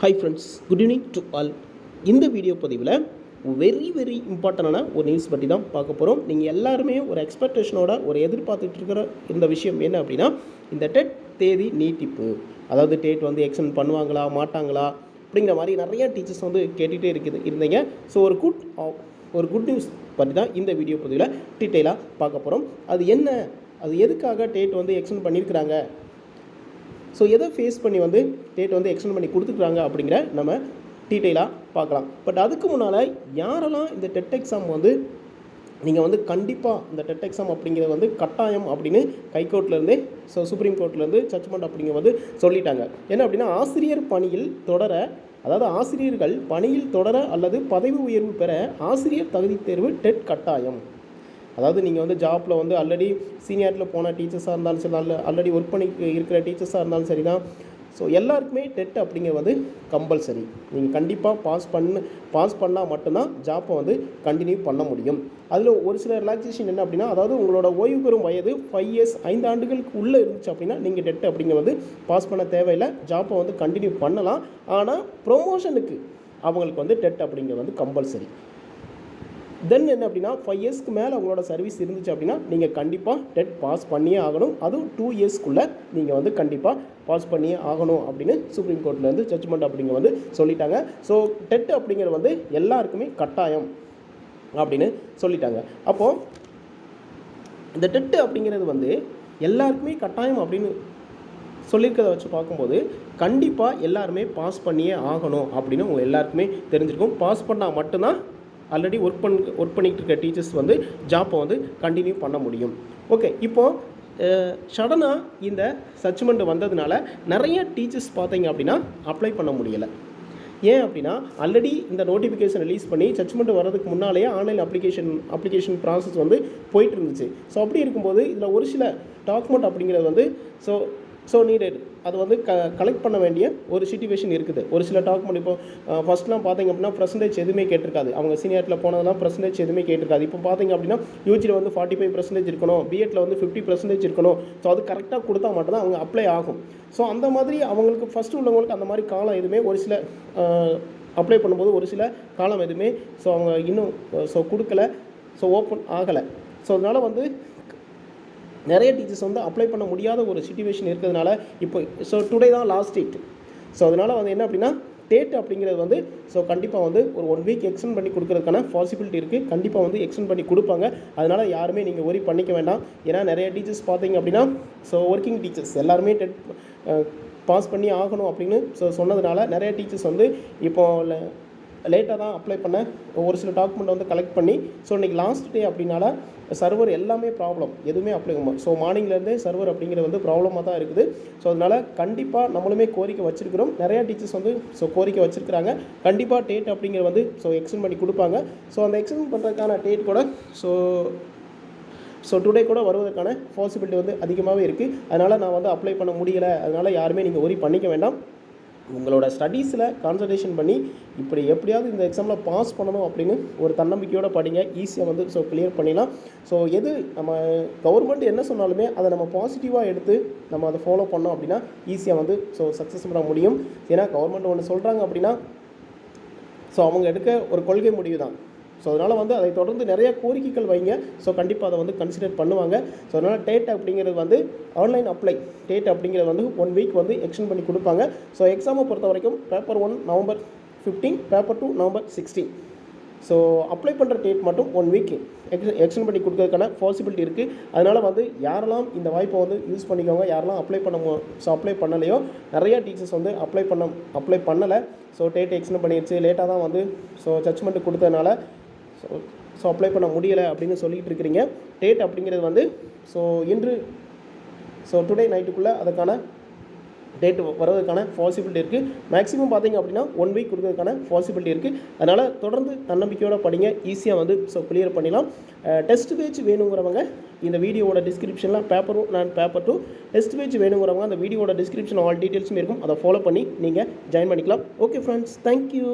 Hi friends good evening to all இந்த video பதிவில் very very இம்பார்ட்டண்டான ஒரு நியூஸ் பற்றி தான் பார்க்க போகிறோம் நீங்கள் எல்லாருமே ஒரு எக்ஸ்பெக்டேஷனோட ஒரு எதிர்பார்த்துட்டு இருக்கிற இந்த விஷயம் என்ன அப்படின்னா இந்த டெட் தேதி நீட்டிப்பு. அதாவது டேட் வந்து எக்ஸ்டெண்ட் பண்ணுவாங்களா மாட்டாங்களா அப்படிங்கிற மாதிரி நிறைய டீச்சர்ஸ் வந்து கேட்டுகிட்டே இருக்குது இருந்தீங்க. ஸோ ஒரு குட் ஒரு குட் நியூஸ் பற்றி தான் இந்த வீடியோ பதிவில் டீட்டெயிலாக பார்க்க போகிறோம் அது என்ன அது எதுக்காக டேட் வந்து எக்ஸ்டெண்ட் பண்ணியிருக்கிறாங்க ஸோ எதை ஃபேஸ் பண்ணி வந்து டேட் வந்து எக்ஸ்டெண்ட் பண்ணி கொடுத்துருக்காங்க அப்படிங்கிற நம்ம டீட்டெயிலாக பார்க்கலாம். பட் அதுக்கு முன்னால் யாரெல்லாம் இந்த டெட் எக்ஸாம் வந்து நீங்கள் வந்து கண்டிப்பாக இந்த டெட் எக்ஸாம் அப்படிங்கிறது வந்து கட்டாயம் அப்படின்னு கைகோர்ட்லேருந்து ஸோ சுப்ரீம் கோர்ட்லேருந்து ஜட்ஜ்மெண்ட் அப்படிங்க வந்து சொல்லிட்டாங்க. என்ன அப்படின்னா ஆசிரியர் பணியில் தொடர அதாவது ஆசிரியர்கள் பணியில் தொடர அல்லது பதவி உயர்வு பெற ஆசிரியர் தகுதி தேர்வு டெட் கட்டாயம். அதாவது நீங்கள் வந்து ஜாப்பில் வந்து ஆல்ரெடி சீனியரில் போன டீச்சர்ஸாக இருந்தாலும் சரி நல்ல ஆல்ரெடி ஒர்க் பண்ணி இருக்கிற டீச்சர்ஸாக இருந்தாலும் சரி தான் ஸோ எல்லாருக்குமே டெட் அப்படிங்கிறது வந்து கம்பல்சரி நீங்கள் கண்டிப்பாக பாஸ் பண்ண பாஸ் பண்ணால் மட்டும்தான் ஜாப்பை வந்து கண்டினியூ பண்ண முடியும். அதில் ஒரு சில ரிலாக்ஸேஷன் என்ன அப்படின்னா அதாவது உங்களோட ஓய்வு பெறும் வயது ஃபைவ் இயர்ஸ் ஐந்து ஆண்டுகளுக்கு உள்ளே இருந்துச்சு அப்படின்னா நீங்கள் டெட் அப்படிங்கிறது பாஸ் பண்ண தேவையில்லை. ஜாப்பை வந்து கண்டினியூ பண்ணலாம். ஆனால் ப்ரொமோஷனுக்கு அவங்களுக்கு வந்து டெட் அப்படிங்கிறது வந்து கம்பல்சரி தென் என்ன அப்படின்னா ஃபைவ் இயர்ஸ்க்கு மேலே உங்களோட சர்வீஸ் இருந்துச்சு அப்படின்னா நீங்கள் கண்டிப்பாக டெட் பாஸ் பண்ணியே ஆகணும். அதுவும் டூ இயர்ஸ்க்குள்ளே நீங்கள் வந்து கண்டிப்பாக பாஸ் பண்ணியே ஆகணும் அப்படின்னு சுப்ரீம் கோர்ட்லேருந்து ஜட்ஜ்மெண்ட் அப்படிங்க வந்து சொல்லிட்டாங்க. ஸோ டெட் அப்படிங்கிறது வந்து எல்லாருக்குமே கட்டாயம் அப்படின்னு சொல்லிட்டாங்க. அப்போது இந்த டெட்டு அப்படிங்கிறது வந்து எல்லாருக்குமே கட்டாயம் அப்படின்னு சொல்லியிருக்கிறத வச்சு பார்க்கும்போது கண்டிப்பாக எல்லாருமே பாஸ் பண்ணியே ஆகணும் அப்படின்னு உங்கள் எல்லாருக்குமே தெரிஞ்சிருக்கும். பாஸ் பண்ணால் மட்டும்தான் ஆல்ரெடி ஒர்க் பண் ஒர்க் பண்ணிகிட்டு இருக்க டீச்சர்ஸ் வந்து ஜாப்பை வந்து கண்டினியூ பண்ண முடியும். ஓகே இப்போது சடனாக இந்த சச்மெண்ட் வந்ததுனால நிறைய டீச்சர்ஸ் பார்த்தீங்க அப்படின்னா அப்ளை பண்ண முடியலை. ஏன் அப்படின்னா ஆல்ரெடி இந்த நோட்டிஃபிகேஷன் ரிலீஸ் பண்ணி ஜட்ஜ்மெண்ட் வரதுக்கு முன்னாலேயே ஆன்லைன் அப்ளிகேஷன் அப்ளிகேஷன் ப்ராசஸ் வந்து போயிட்டு இருந்துச்சு. ஸோ அப்படி இருக்கும்போது இதில் ஒரு சில டாக்குமெண்ட் அப்படிங்கிறது வந்து ஸோ ஸோ நீடட் அது வந்து க கலெக்ட் பண்ண வேண்டிய ஒரு சுச்சுவேஷன் இருக்குது. ஒரு சில டாக்குமெண்ட் இப்போ ஃபஸ்ட்லாம் பார்த்தீங்க அப்படின்னா பர்சன்டேஜ் எதுவுமே கேட்டிருக்காது. அவங்க சீனியரில் போனதெல்லாம் பர்சன்டேஜ் எதுவுமே கேட்டிருக்காது. இப்போ பார்த்தீங்க அப்படின்னா யூஜியில் வந்து ஃபார்ட்டி ஃபைவ் பர்சன்டேஜ் இருக்கணும் பிஎட்டில் வந்து ஃபிஃப்டி பர்சன்டேஜ் இருக்கணும். ஸோ அது கரெக்டாக கொடுத்தா மட்டும்தான் அவங்க அப்ளை ஆகும். ஸோ அந்த மாதிரி அவங்களுக்கு ஃபஸ்ட்டு உள்ளவங்களுக்கு அந்த மாதிரி காலம் எதுவுமே ஒரு சில அப்ளை பண்ணும்போது ஒரு சில காலம் எதுவுமே ஸோ அவங்க இன்னும் ஸோ கொடுக்கல. ஸோ ஓப்பன் ஆகலை. ஸோ அதனால் வந்து நிறைய டீச்சர்ஸ் வந்து அப்ளை பண்ண முடியாத ஒரு சுச்சுவேஷன் இருக்கிறதுனால இப்போ ஸோ டுடே தான் லாஸ்ட் டேட் ஸோ அதனால் வந்து என்ன அப்படின்னா டேட் அப்படிங்கிறது வந்து ஸோ கண்டிப்பாக வந்து ஒரு ஒன் வீக் எக்ஸ்டெண்ட் பண்ணி கொடுக்குறதுக்கான பாசிபிலிட்டி இருக்குது கண்டிப்பாக வந்து எக்ஸ்டெண்ட் பண்ணி கொடுப்பாங்க. அதனால் யாருமே நீங்கள் ஒரி பண்ணிக்க வேண்டாம். ஏன்னா நிறைய டீச்சர்ஸ் பார்த்தீங்க அப்படின்னா ஸோ ஒர்க்கிங் டீச்சர்ஸ் எல்லாருமே டெட் பாஸ் பண்ணி ஆகணும் அப்படின்னு ஸோ சொன்னதுனால நிறைய டீச்சர்ஸ் வந்து இப்போ லேட்டாக தான் அப்ளை பண்ண ஒரு சில டாக்குமெண்ட் வந்து கலெக்ட் பண்ணி ஸோ இன்றைக்கி லாஸ்ட் டே அப்படின்னால சர்வர் எல்லாமே ப்ராப்ளம் எதுவுமே அப்ளை ஸோ மார்னிங்லேருந்தே சர்வர் அப்படிங்கிறது வந்து ப்ராப்ளமாக தான் இருக்குது. ஸோ அதனால் கண்டிப்பாக நம்மளுமே கோரிக்கை வச்சுருக்கிறோம். நிறையா டீச்சர்ஸ் வந்து ஸோ கோரிக்கை வச்சுருக்கிறாங்க. கண்டிப்பாக டேட் அப்படிங்கிறது வந்து ஸோ எக்ஸ்டெண்ட் பண்ணி கொடுப்பாங்க. ஸோ அந்த எக்ஸ்டெண்ட் பண்ணுறதுக்கான டேட் கூட ஸோ ஸோ டுடே கூட வருவதற்கான பாசிபிலிட்டி வந்து அதிகமாகவே இருக்குது அதனால் நான் வந்து அப்ளை பண்ண முடியலை. அதனால் யாருமே நீங்கள் ஒரி பண்ணிக்க வேண்டாம். உங்களோட ஸ்டடீஸில் கான்சன்ட்ரேஷன் பண்ணி இப்படி எப்படியாவது இந்த எக்ஸாமில் பாஸ் பண்ணணும் அப்படின்னு ஒரு தன்னம்பிக்கையோடு படிங்க. ஈஸியாக வந்து ஸோ கிளியர் பண்ணிடலாம். ஸோ எது நம்ம கவர்மெண்ட் என்ன சொன்னாலுமே அதை நம்ம பாசிட்டிவாக எடுத்து நம்ம அதை ஃபாலோ பண்ணோம் அப்படின்னா ஈஸியாக வந்து ஸோ சக்ஸஸ் பண்ண முடியும். ஏன்னா கவர்மெண்ட் ஒன்று சொல்கிறாங்க அப்படின்னா ஸோ அவங்க எடுக்க ஒரு கொள்கை முடிவு தான் ஸோ அதனால் வந்து அதை தொடர்ந்து நிறைய கோரிக்கைகள் வைங்க. ஸோ கண்டிப்பாக அதை வந்து கன்சிடர் பண்ணுவாங்க. ஸோ அதனால் டேட் அப்படிங்கிறது வந்து ஆன்லைன் அப்ளை டேட் அப்படிங்கிறது வந்து ஒன் வீக் வந்து எக்ஸ்டெண்ட் பண்ணி கொடுப்பாங்க. ஸோ எக்ஸாமை பொறுத்த வரைக்கும் paper one November fifteen paper two November sixteen so apply பண்ணுற டேட் மட்டும் ஒன் வீக் எக்ஸ் எக்ஸ்டெண்ட் பண்ணி கொடுக்கறதுக்கான பாசிபிலிட்டி இருக்குது அதனால் வந்து யாரெல்லாம் இந்த வாய்ப்பை வந்து யூஸ் பண்ணிக்கோங்க யாரெல்லாம் அப்ளை பண்ண ஸோ அப்ளை பண்ணலையோ நிறையா டீச்சர்ஸ் வந்து அப்ளை பண்ண அப்ளை பண்ணலை. ஸோ டேட் எக்ஸ்டெண்ட் பண்ணிடுச்சு. லேட்டாக தான் வந்து ஸோ ஜட்ஜ்மெண்ட் கொடுத்ததுனால ஸோ ஸோ அப்ளை பண்ண முடியலை அப்படின்னு சொல்லிகிட்டு இருக்கிறீங்க. டேட் அப்படிங்கிறது வந்து ஸோ இன்று ஸோ டுடே நைட்டுக்குள்ளே அதுக்கான டேட் வர்றதுக்கான பாசிபிலிட்டி இருக்குது மேக்ஸிமம் பார்த்தீங்க அப்படின்னா ஒன் வீக் கொடுக்கறதுக்கான பாசிபிலிட்டி இருக்குது அதனால் தொடர்ந்து தன்னம்பிக்கையோடு படிங்க. ஈஸியாக வந்து ஸோ கிளியர் பண்ணிடலாம். டெஸ்ட் பேஜ் வேணுங்கிறவங்க இந்த வீடியோவோட டிஸ்கிரிப்ஷனில் paper one and paper two test page வேணுங்கிறவங்க அந்த வீடியோட டிஸ்கிரிப்ஷன் ஆல் டீட்டெயில்ஸும் இருக்கும். அதை ஃபாலோ பண்ணி நீங்கள் ஜாயின் பண்ணிக்கலாம். Okay friends thank you